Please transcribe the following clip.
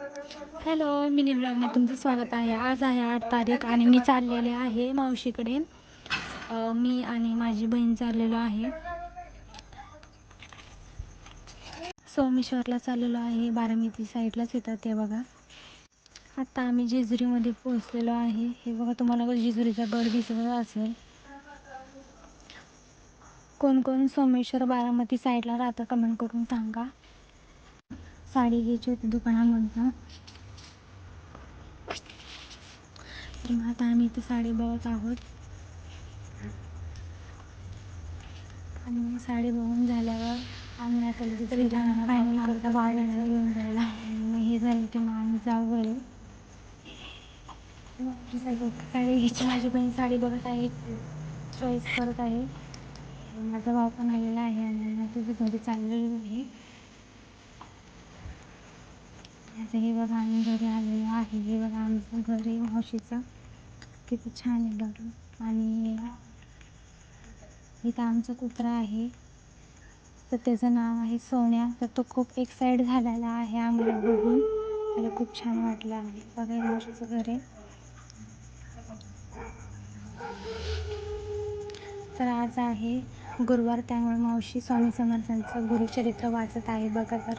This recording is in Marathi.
हॅलो मिनी ब्लॉगमध्ये तुमचं स्वागत आहे. आज आहे आठ तारीख आणि मी चाललेले आहे मावशीकडे. मी आणि माझी बहीण चाललेलो आहे. सोमेश्वरला चाललेलो आहे. बारामती साईडलाच येतात ते बघा. आत्ता आम्ही जेजुरीमध्ये पोहोचलेलो आहे. हे बघा तुम्हाला जेजुरीचा गड दिसत असेल. कोण कोण सोमेश्वर बारामती साईडला राहतं कमेंट करून सांगा. साडी घ्यायची होती दुकानामधनं. तर मग आता आम्ही इथे साडी बघत आहोत. आणि साडी बघून झाल्यावर आम्ही आता तिथे बाळाला घेऊन जायला. आणि हे झालं की मग आम्ही जाऊ घरी साडी घ्यायची. माझी बहीण साडी बघत आहे. चॉईस करत आहे. माझा भाव पण आलेला आहे आणि मी तुझं घरी चाललेलो आहे. जसं हे बघा आम्ही घरी आलेलो आहे. हे बघा आमचं घर आहे मावशीचं. किती छान आहे घर आणि इथं आमचा कुत्रा आहे. तर त्याचं नाव आहे सोन्या. तर तो खूप एक्साइट झालेला आहे आम्हाला बघून. त्याला खूप छान वाटलं आहे. बघा हे मावशीचं घर आहे. तर आज आहे गुरुवार त्यामुळे मावशी स्वामी समर्थांचं गुरुचरित्र वाचत आहे. बघा तर.